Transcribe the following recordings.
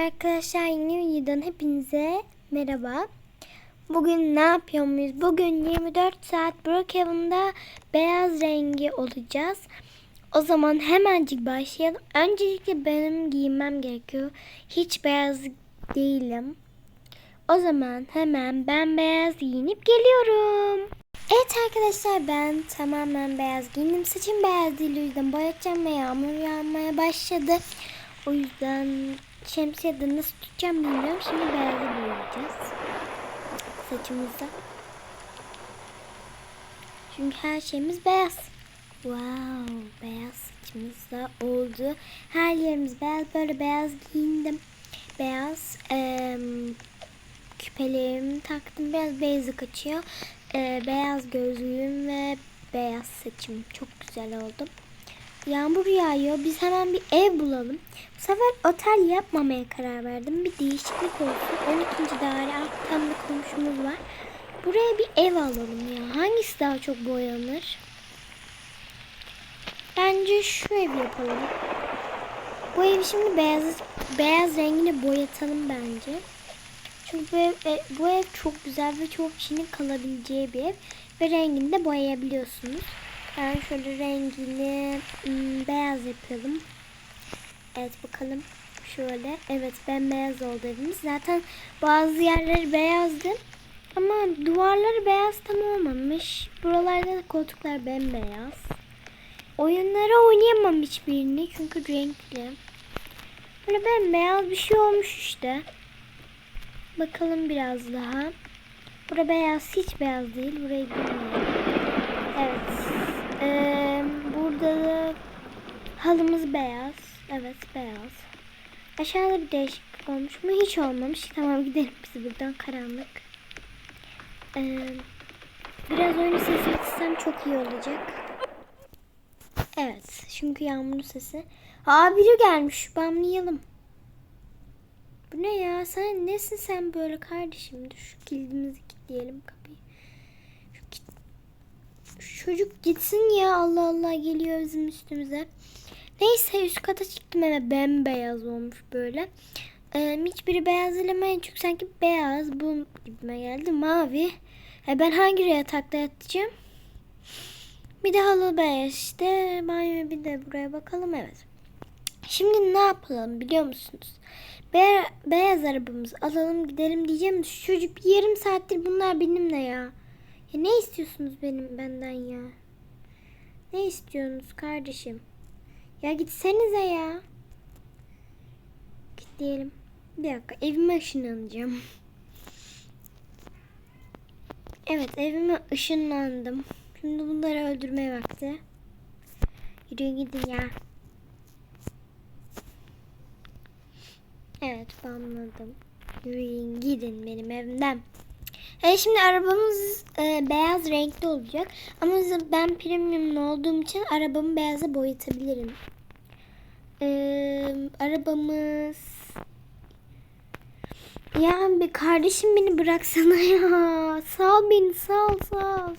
Arkadaşlar yeni videodan hepinize merhaba. Bugün ne yapıyor muyuz? Bugün 24 saat Brookhaven'da beyaz rengi olacağız. O zaman hemencik başlayalım. Öncelikle benim giyinmem gerekiyor. Hiç beyaz değilim. O zaman hemen ben beyaz giyinip geliyorum. Evet arkadaşlar ben tamamen beyaz giyindim. Saçım beyaz değil o yüzden boyatacağım ve yağmur yağmaya başladı. O yüzden şemsiyede nasıl tutacağım bilmiyorum. Şimdi beyazı boyayacağız. Saçımızda. Çünkü her şeyimiz beyaz. Wow, beyaz saçımız da oldu. Her yerimiz beyaz. Böyle beyaz giyindim. Beyaz em, küpelerimi taktım. Biraz beyazı kaçıyor. Ee, beyaz gözlüğüm ve beyaz saçım. Çok güzel oldu. Yağmur yağıyor. Biz hemen bir ev bulalım. Bu sefer otel yapmamaya karar verdim. Bir değişiklik olsun. 12. daire alttan bir komşumuz var. Buraya bir ev alalım ya. Hangisi daha çok boyanır? Bence şu ev yapalım. Bu evi şimdi beyaz beyaz rengine boyatalım bence. Çünkü bu ev, e, bu ev çok güzel ve çok kişinin kalabileceği bir ev. Ve rengini de boyayabiliyorsunuz. Ben şöyle rengini hmm, beyaz yapalım. Evet bakalım. Şöyle. Evet bembeyaz oldu evimiz. Zaten bazı yerleri beyazdı. Ama duvarları beyaz tam olmamış. Buralarda da koltuklar bembeyaz. Oyunları oynayamam hiçbirini. Çünkü renkli. Böyle bembeyaz bir şey olmuş işte. Bakalım biraz daha. Bura beyaz. Hiç beyaz değil. Burayı bilmiyorum. Evet. Ee, burada da halımız beyaz. Evet beyaz. Aşağıda bir değişiklik olmuş mu? Hiç olmamış. Tamam gidelim biz buradan karanlık. Ee, biraz oyun sesi açsam çok iyi olacak. Evet. Çünkü yağmurun sesi. Aa biri gelmiş. Bamlayalım. Bu ne ya? Sen nesin sen böyle kardeşim? Dur şu kilidimizi kilitleyelim kapıyı. Çocuk gitsin ya Allah Allah geliyor bizim üstümüze. Neyse üst kata çıktım eve bembeyaz olmuş böyle. Ee, hiçbiri beyaz elemeye çünkü sanki beyaz bu gibime geldi mavi. E, ben hangi yatakta yatacağım? Bir de halı beyaz işte. Banyo bir de buraya bakalım evet. Şimdi ne yapalım biliyor musunuz? Be beyaz arabamızı alalım gidelim diyeceğim. Şu çocuk yarım saattir bunlar benimle ya. Ya ne istiyorsunuz benim benden ya? Ne istiyorsunuz kardeşim? Ya gitsenize ya. Git diyelim. Bir dakika evime ışınlanacağım. Evet evime ışınlandım. Şimdi bunları öldürmeye vakti. Yürüyün gidin ya. Evet banladım. Yürüyün gidin benim evimden. E şimdi arabamız e, beyaz renkli olacak. Ama ben premiumlu olduğum için arabamı beyaza boyatabilirim. E, arabamız... Ya bir kardeşim beni bıraksana ya. Sal beni sal sal.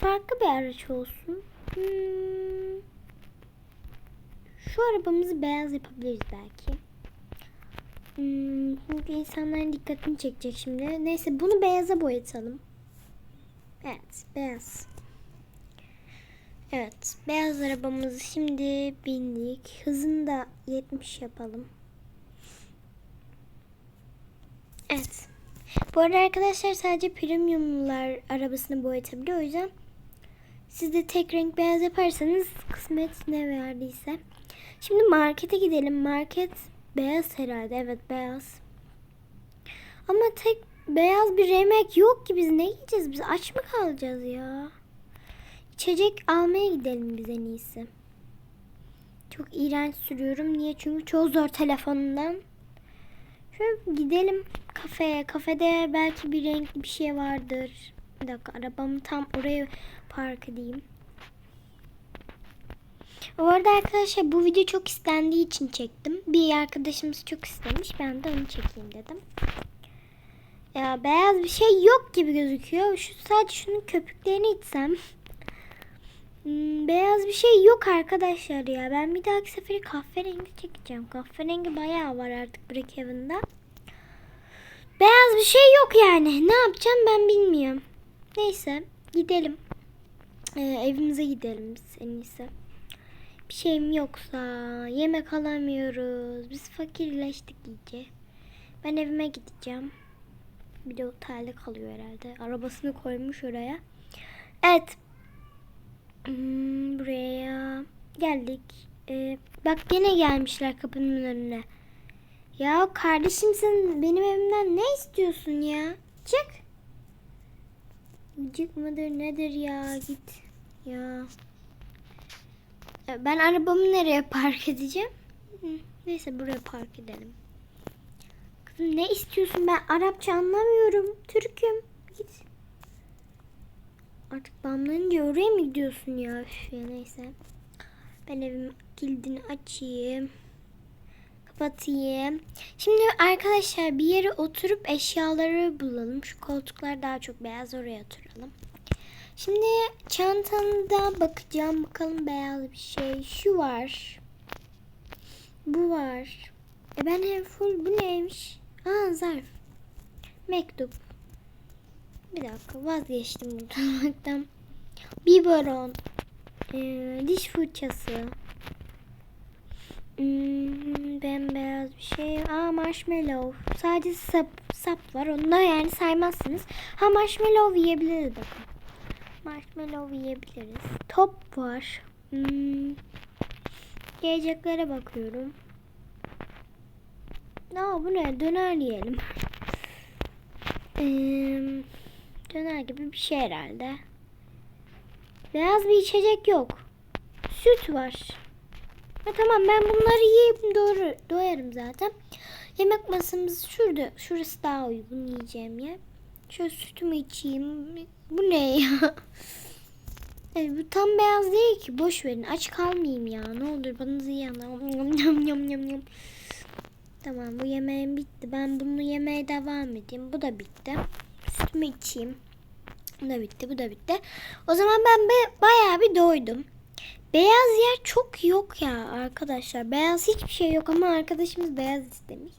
Farklı bir araç olsun. Hmm. Şu arabamızı beyaz yapabiliriz belki. Hmm, çünkü insanların dikkatini çekecek şimdi. Neyse bunu beyaza boyatalım. Evet beyaz. Evet beyaz arabamızı şimdi bindik. Hızını da 70 yapalım. Evet. Bu arada arkadaşlar sadece premiumlar arabasını boyatabiliyor. O yüzden siz de tek renk beyaz yaparsanız kısmet ne verdiyse. Şimdi markete gidelim. Market beyaz herhalde. Evet beyaz. Ama tek beyaz bir yemek yok ki biz ne yiyeceğiz? Biz aç mı kalacağız ya? İçecek almaya gidelim biz en iyisi. Çok iğrenç sürüyorum. Niye? Çünkü çok zor telefonundan. Şöyle gidelim kafeye. Kafede belki bir renkli bir şey vardır. Bir dakika arabamı tam oraya park edeyim. Bu arada arkadaşlar bu video çok istendiği için çektim. Bir arkadaşımız çok istemiş. Ben de onu çekeyim dedim. Ya beyaz bir şey yok gibi gözüküyor. Şu sadece şunun köpüklerini içsem. Hmm, beyaz bir şey yok arkadaşlar ya. Ben bir dahaki sefere kahverengi çekeceğim. Kahverengi bayağı var artık Brookhaven'da. Beyaz bir şey yok yani. Ne yapacağım ben bilmiyorum. Neyse gidelim. Ee, evimize gidelim biz en iyisi. Bir şeyim yoksa yemek alamıyoruz. Biz fakirleştik iyice. Ben evime gideceğim. Bir de otelde kalıyor herhalde. Arabasını koymuş oraya. Evet. Hmm, buraya geldik. Ee, bak gene gelmişler kapının önüne. Ya kardeşim sen benim evimden ne istiyorsun ya? Çık. Gıcık mıdır nedir ya git. Ya. Ben arabamı nereye park edeceğim? Neyse buraya park edelim. Kızım ne istiyorsun? Ben Arapça anlamıyorum. Türk'üm. Git. Artık bamlanınca oraya mı gidiyorsun ya? Üf, ya neyse. Ben evim kilidini açayım. Kapatayım. Şimdi arkadaşlar bir yere oturup eşyaları bulalım. Şu koltuklar daha çok beyaz oraya oturalım. Şimdi çantamda bakacağım bakalım beyaz bir şey. Şu var. Bu var. E ben hem full bu neymiş? Aa zarf. Mektup. Bir dakika vazgeçtim bulmaktan. Biberon. Ee, diş fırçası. Hmm, bembeyaz bir şey. Aa marshmallow. Sadece sap, sap var. Onu da yani saymazsınız. Ha marshmallow yiyebiliriz bakın. Marshmallow yiyebiliriz. Top var. Hmm. Yiyeceklere bakıyorum. Aa bu ne? Döner yiyelim. Ee, döner gibi bir şey herhalde. Beyaz bir içecek yok. Süt var. Ha, tamam ben bunları yiyip doğru doyarım zaten. Yemek masamız şurada. Şurası daha uygun yiyeceğim yer. Şöyle sütümü içeyim. Bu ne ya? Evet, bu tam beyaz değil ki. Boş verin. Aç kalmayayım ya. Ne olur bana ziyan. Yam yam yam yam. Tamam bu yemeğim bitti. Ben bunu yemeye devam edeyim. Bu da bitti. Sütümü içeyim. Bu da bitti. Bu da bitti. O zaman ben be, bayağı bir doydum. Beyaz yer çok yok ya arkadaşlar. Beyaz hiçbir şey yok ama arkadaşımız beyaz istemiş.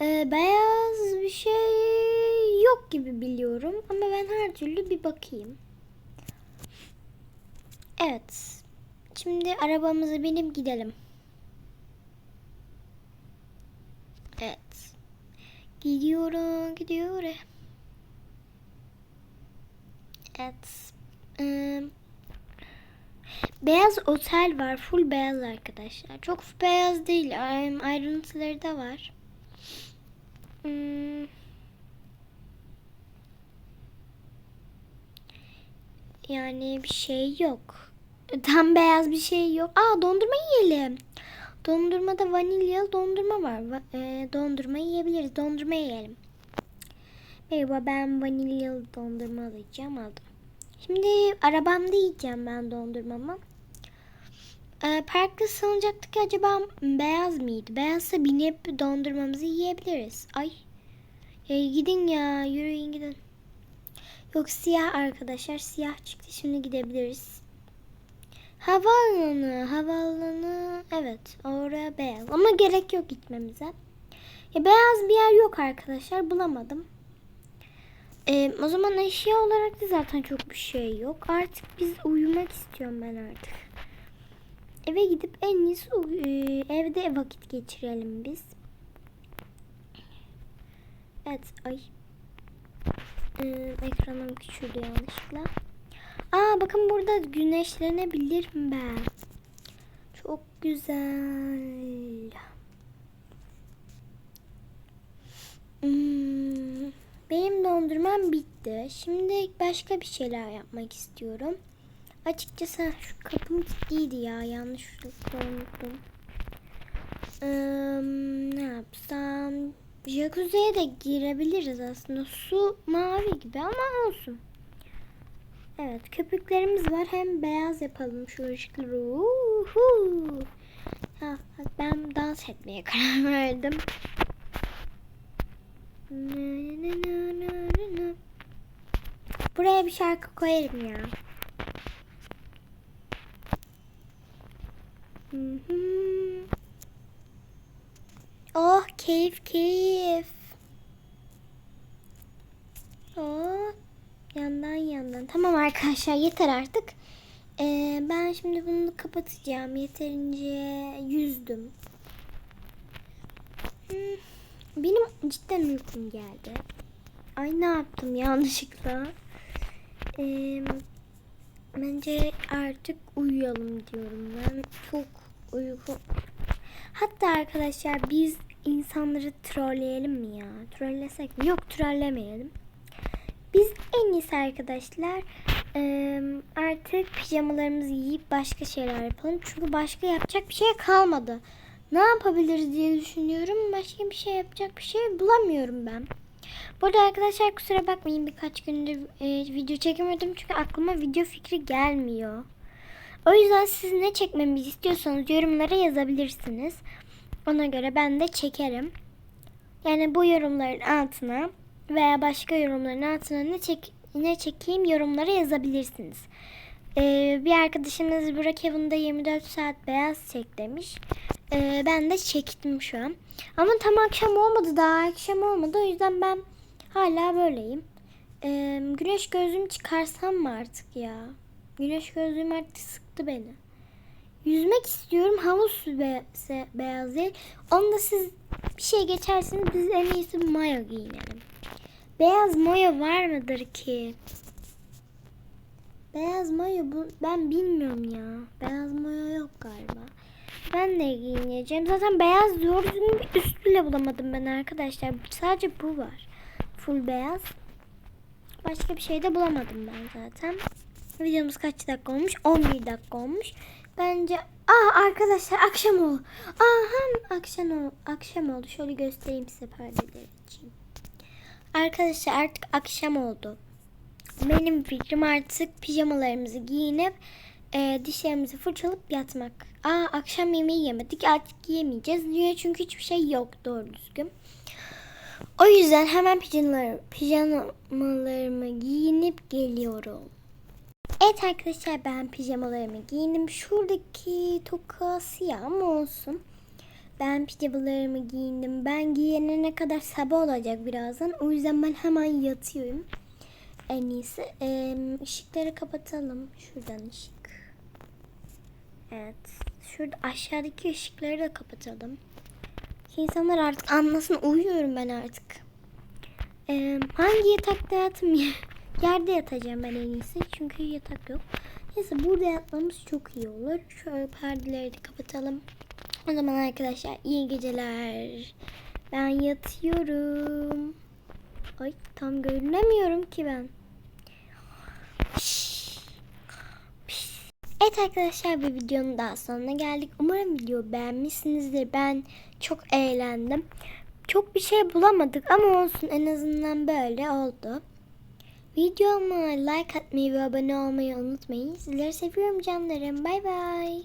Ee, beyaz bir şey gibi biliyorum. Ama ben her türlü bir bakayım. Evet. Şimdi arabamıza binip gidelim. Evet. Gidiyorum, gidiyorum. Evet. Ee, beyaz otel var. Full beyaz arkadaşlar. Çok beyaz değil. Ay- Ayrıntıları da var. Hmm. Yani bir şey yok. Tam beyaz bir şey yok. Aa dondurma yiyelim. Dondurmada vanilyalı dondurma var. Va- e, dondurma yiyebiliriz. Dondurma yiyelim. Merhaba ben vanilyalı dondurma alacağım aldım. Şimdi arabamda yiyeceğim ben dondurmamı. E, parkta sanacaktık ki acaba beyaz mıydı? Beyazsa binip dondurmamızı yiyebiliriz. Ay. Ya gidin ya yürüyün gidin. Yok siyah arkadaşlar siyah çıktı şimdi gidebiliriz. Havaalanı, havaalanı evet oraya beyaz ama gerek yok gitmemize. Ya beyaz bir yer yok arkadaşlar bulamadım. Ee, o zaman eşya olarak da zaten çok bir şey yok. Artık biz uyumak istiyorum ben artık. Eve gidip en iyisi e, evde vakit geçirelim biz. Evet ay. Ee, ekranım küçüldü yanlışlıkla. Aa bakın burada güneşlenebilirim ben. Çok güzel. Hmm, benim dondurmam bitti. Şimdi başka bir şeyler yapmak istiyorum. Açıkçası şu kapım kilitliydi ya. Yanlışlıkla unuttum. Ee, ne yapsam? Jacuzziye de girebiliriz aslında. Su mavi gibi ama olsun. Evet köpüklerimiz var. Hem beyaz yapalım şu ışıkları. Ha, ben dans etmeye karar verdim. Buraya bir şarkı koyarım ya. Hı. Oh keyif keyif. Oh yandan yandan. Tamam arkadaşlar yeter artık. Ee, ben şimdi bunu kapatacağım. Yeterince yüzdüm. Hmm, Benim cidden uykum geldi. Ay ne yaptım yanlışlıkla. Ee, bence artık uyuyalım diyorum ben. Çok uyku. Hatta arkadaşlar biz insanları trolleyelim mi ya? Trollesek mi? Yok trollemeyelim. Biz en iyisi arkadaşlar artık pijamalarımızı giyip başka şeyler yapalım. Çünkü başka yapacak bir şey kalmadı. Ne yapabiliriz diye düşünüyorum. Başka bir şey yapacak bir şey bulamıyorum ben. Bu arada arkadaşlar kusura bakmayın birkaç gündür video çekemedim. Çünkü aklıma video fikri gelmiyor. O yüzden siz ne çekmemizi istiyorsanız yorumlara yazabilirsiniz. Ona göre ben de çekerim. Yani bu yorumların altına veya başka yorumların altına ne çek ne çekeyim yorumlara yazabilirsiniz. Ee, bir arkadaşımız Burak evinde 24 saat beyaz çek demiş. Ee, ben de çektim şu an. Ama tam akşam olmadı daha akşam olmadı o yüzden ben hala böyleyim. Ee, güneş gözlüğümü çıkarsam mı artık ya? Güneş gözlüğüm artık sıktı beni. Yüzmek istiyorum. Havuz be- beyaz değil. Onu da siz bir şey geçersiniz. Biz en iyisi mayo giyinelim. Beyaz mayo var mıdır ki? Beyaz mayo bu ben bilmiyorum ya. Beyaz mayo yok galiba. Ben de giyineceğim. Zaten beyaz doğru düzgün bir üst bile bulamadım ben arkadaşlar. Sadece bu var. Full beyaz. Başka bir şey de bulamadım ben zaten. Videomuz kaç dakika olmuş? 11 dakika olmuş. Bence Aa arkadaşlar akşam oldu. Aha akşam oldu. Akşam oldu. Şöyle göstereyim size perdeleri açayım. Arkadaşlar artık akşam oldu. Benim fikrim artık pijamalarımızı giyinip e, dişlerimizi fırçalıp yatmak. Aa akşam yemeği yemedik artık yiyemeyeceğiz. Niye? Çünkü hiçbir şey yok doğru düzgün. O yüzden hemen pijamalar, pijamalarımı giyinip geliyorum. Evet arkadaşlar ben pijamalarımı giyindim. Şuradaki toka siyah mı olsun? Ben pijamalarımı giyindim. Ben giyinene kadar sabah olacak birazdan. O yüzden ben hemen yatıyorum. En iyisi. Ee, ışıkları kapatalım. Şuradan ışık. Evet. Şurada aşağıdaki ışıkları da kapatalım. İnsanlar artık anlasın. Uyuyorum ben artık. Ee, hangi yatakta yatım Yerde yatacağım ben en iyisi. Çünkü yatak yok. Neyse burada yatmamız çok iyi olur. Şöyle perdeleri de kapatalım. O zaman arkadaşlar iyi geceler. Ben yatıyorum. Ay tam görünemiyorum ki ben. Evet arkadaşlar bir videonun daha sonuna geldik. Umarım video beğenmişsinizdir. Ben çok eğlendim. Çok bir şey bulamadık ama olsun en azından böyle oldu. Videoma like atmayı ve abone olmayı unutmayın. Sizleri seviyorum canlarım. Bay bay.